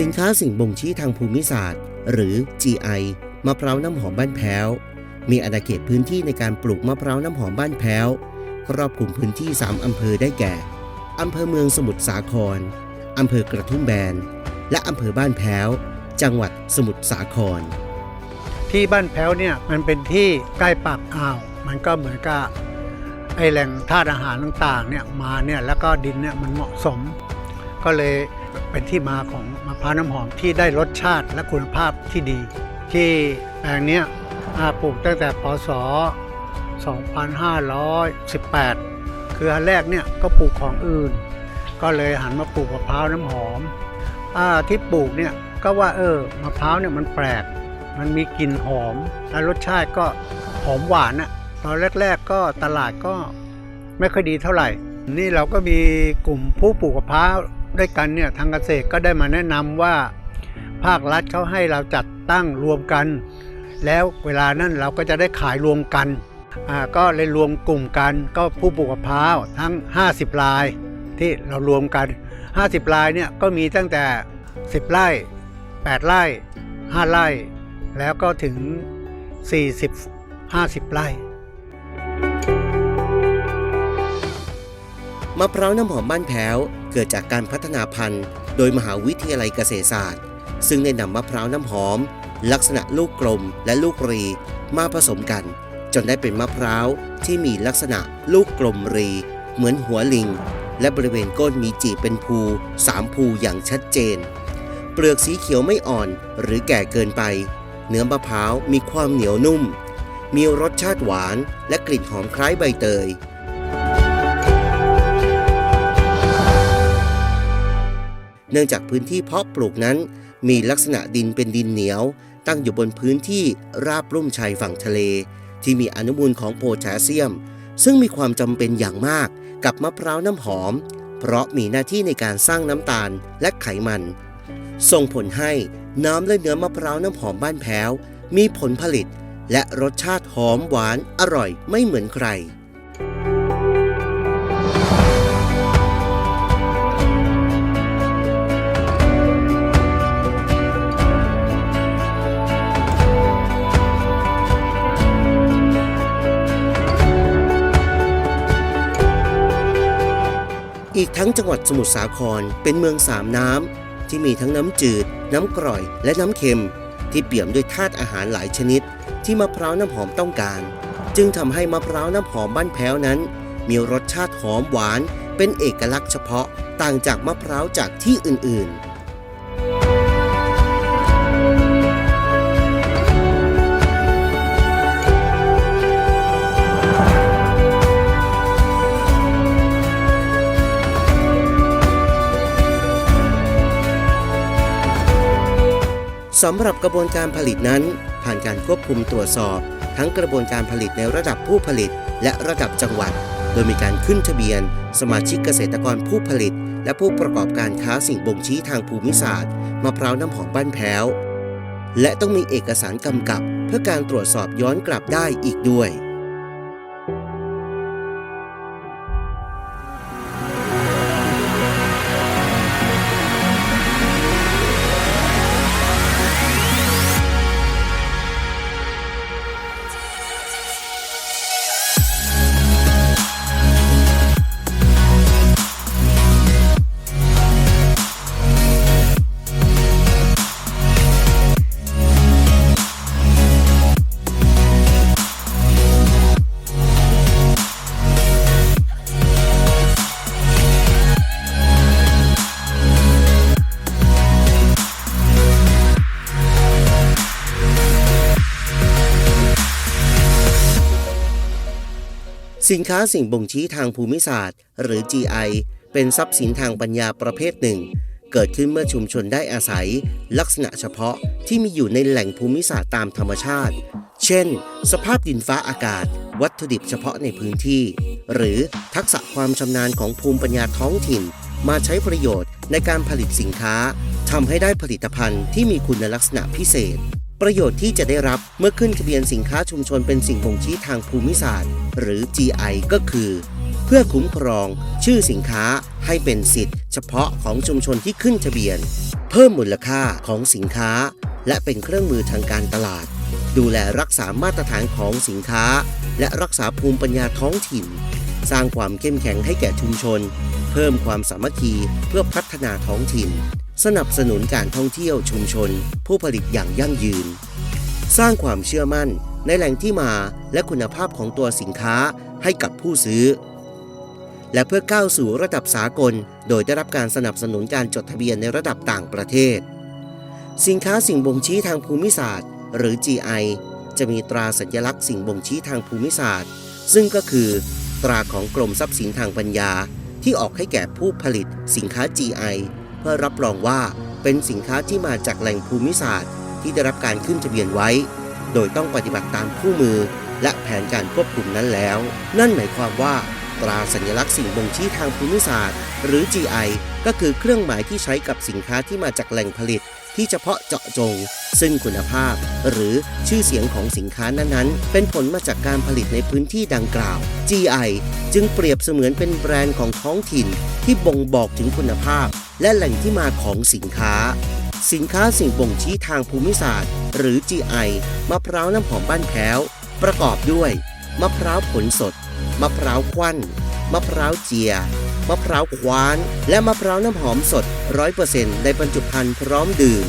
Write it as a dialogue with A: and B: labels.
A: สินค้าสิ่งบ่งชี้ทางภูมิศาสตร์ หรือ GI มะพร้าวน้ำหอมบ้านแพ้ว มีอาณาเขตพื้นที่ในการปลูกมะพร้าวน้ำหอมบ้านแพ้ว ครอบคลุมพื้นที่ 3 อำเภอได้แก่ อำเภอเมืองสมุทรสาคร อำเภอกระทุ่มแบน และอำเภอบ้านแพ้ว จังหวัดสมุทรสาคร
B: ที่บ้านแพ้วเนี่ยมันเป็นที่ใกล้ปากอ่าว มันก็เหมือนกับไอแหล่งธาตุอาหารต่างๆเนี่ยมาเนี่ยแล้วก็ดินเนี่ยมันเหมาะสม ก็เลย เป็นที่มาของมะพร้าวน้ำหอมที่ได้รสชาติและคุณภาพที่ดี ที่แปลงนี้อาปลูกตั้งแต่พศ 2518 คืออันแรกเนี่ยก็ปลูกของอื่น ก็เลยหันมาปลูกมะพร้าวน้ำหอมอาที่ปลูกเนี่ยก็ว่าเออมะพร้าวเนี่ยมันแปลก มันมีกลิ่นหอม และรสชาติก็หอมหวานอะตอนแรก ๆ ก็ตลาดก็ไม่ค่อยดีเท่าไหร่ นี่เราก็มีกลุ่มผู้ปลูกมะพร้าว ด้วยกันเนี่ยทางเกษตรก็ได้มาแนะนำว่า ภาครัฐเขาให้เราจัดตั้งรวมกัน แล้วเวลานั้นเราก็จะได้ขายรวมกันก็เลยรวมกลุ่มกันก็ผู้ปลูกมะพร้าวทั้ง 50รายที่เรารวมกัน 50รายเนี่ยก็มีตั้งแต่ 10 ไร่ 8 ไร่ 5 ไร่ แล้วก็ถึง 40 50 ไร่
A: มะพร้าวน้ำหอมบ้านแพ้ว เกิดจากการพัฒนาพันธุ์ โดยมหาวิทยาลัยเกษตรศาสตร์ ซึ่งได้นำมะพร้าวน้ำหอม ลักษณะลูกกลมและลูกรีมาผสมกัน จนได้เป็นมะพร้าวที่มีลักษณะลูกกลมรี เหมือนหัวลิง และบริเวณก้นมีจีบเป็นภูสามภูอย่างชัดเจน เปลือกสีเขียวไม่อ่อนหรือแก่เกินไป เนื้อมะพร้าวมีความเหนียวนุ่ม มีรสชาติหวานและกลิ่นหอมคล้ายใบเตย เนื่องจากพื้นที่เพาะปลูกนั้น มีลักษณะดินเป็นดินเหนียว ตั้งอยู่บนพื้นที่ราบลุ่มชายฝั่งทะเล ที่มีอนุมูลของโพแทสเซียม ซึ่งมีความจำเป็นอย่างมากกับมะพร้าวน้ำหอม เพราะมีหน้าที่ในการสร้างน้ำตาลและไขมัน ส่งผลให้น้ำและเนื้อมะพร้าวน้ำหอมบ้านแพ้ว มีผลผลิต และรสชาติหอมหวานอร่อยไม่เหมือนใคร อีกทั้งจังหวัดสมุทรสาครเป็นเมืองสามน้ำที่มีทั้งน้ำจืด น้ำกร่อย และน้ำเค็ม ที่เปี่ยมด้วยธาตุอาหารหลายชนิด ที่มะพร้าวน้ำหอมต้องการ จึงทำให้มะพร้าวน้ำหอมบ้านแพ้วนั้น มีรสชาติหอมหวาน เป็นเอกลักษณ์เฉพาะต่างจากมะพร้าวจากที่อื่นๆ สำหรับกระบวนการผลิตนั้น ผ่านการควบคุมตรวจสอบ ทั้งกระบวนการผลิตในระดับผู้ผลิต และระดับจังหวัด โดยมีการขึ้นทะเบียน สมาชิกเกษตรกรผู้ผลิต และผู้ประกอบการค้าสิ่งบ่งชี้ทางภูมิศาสตร์มะพร้าวน้ำหอมบ้านแพ้ว และต้องมีเอกสารกำกับ เพื่อการตรวจสอบย้อนกลับได้อีกด้วย สินค้าสิ่งบ่งชี้ทางภูมิศาสตร์ หรือ GI เป็นทรัพย์สินทางปัญญาประเภทหนึ่ง เกิดขึ้นเมื่อชุมชนได้อาศัย ลักษณะเฉพาะที่มีอยู่ในแหล่งภูมิศาสตร์ตามธรรมชาติ เช่น สภาพดินฟ้าอากาศ วัตถุดิบเฉพาะในพื้นที่ หรือทักษะความชำนาญของภูมิปัญญาท้องถิ่น มาใช้ประโยชน์ในการผลิตสินค้าทำให้ได้ผลิตภัณฑ์ที่มีคุณลักษณะพิเศษ ประโยชน์ที่จะได้รับเมื่อขึ้นทะเบียนสินค้าชุมชนเป็นสิ่งบ่งชี้ทางภูมิศาสตร์ หรือ GI ก็คือ เพื่อคุ้มครอง ชื่อสินค้าให้เป็นสิทธิ์เฉพาะของชุมชนที่ขึ้นทะเบียน เพิ่มมูลค่าของสินค้า และเป็นเครื่องมือทางการตลาด ดูแลรักษามาตรฐานของสินค้า และรักษาภูมิปัญญาท้องถิ่น สร้างความเข้มแข็งให้แก่ชุมชน เพิ่มความสามัคคีเพื่อพัฒนาท้องถิ่น สนับสนุนการท่องเที่ยวชุมชน ผู้ผลิตอย่างยั่งยืน สร้างความเชื่อมั่นในแหล่งที่มาและคุณภาพของตัวสินค้าให้กับผู้ซื้อ และเพื่อก้าวสู่ระดับสากล โดยได้รับการสนับสนุนการจดทะเบียนในระดับต่างประเทศ สินค้าสิ่งบ่งชี้ทางภูมิศาสตร์ หรือ GI จะมีตราสัญลักษณ์สิ่งบ่งชี้ทางภูมิศาสตร์ ซึ่งก็คือ ตราของกรมทรัพย์สินทางปัญญาที่ออกให้แก่ผู้ผลิตสินค้า GI พื่อรับรองว่าเป็นสินค้าที่มาจากแหล่งภูมิศาสตร์ ที่ได้รับการขึ้นทะเบียนไว้ โดยต้องปฏิบัติตามคู่มือ และแผนการควบคุมนั้นแล้ว นั่นหมายความว่าตราสัญลักษณ์สิ่งบ่งชี้ทางภูมิศาสตร์ หรือ GI ก็คือเครื่องหมายที่ใช้กับสินค้าที่มาจากแหล่งผลิต ที่เฉพาะเจาะจง ซึ่งคุณภาพ หรือชื่อเสียงของสินค้านั้นๆ เป็นผลมาจากการผลิตในพื้นที่ดังกล่าว GI จึงเปรียบเสมือนเป็นแบรนด์ของท้องถิ่น ที่บ่งบอกถึงคุณภาพ และแหล่งที่มาของสินค้า สินค้าสิ่งบ่งชี้ทางภูมิศาสตร์ หรือ GI มะพร้าวน้ำหอมบ้านแพ้ว ประกอบด้วย มะพร้าวผลสด มะพร้าวควันมะพร้าวเจีย มะพร้าวคว้าน และมะพร้าวน้ำหอมสด 100%ในบรรจุภัณฑ์พร้อมดื่ม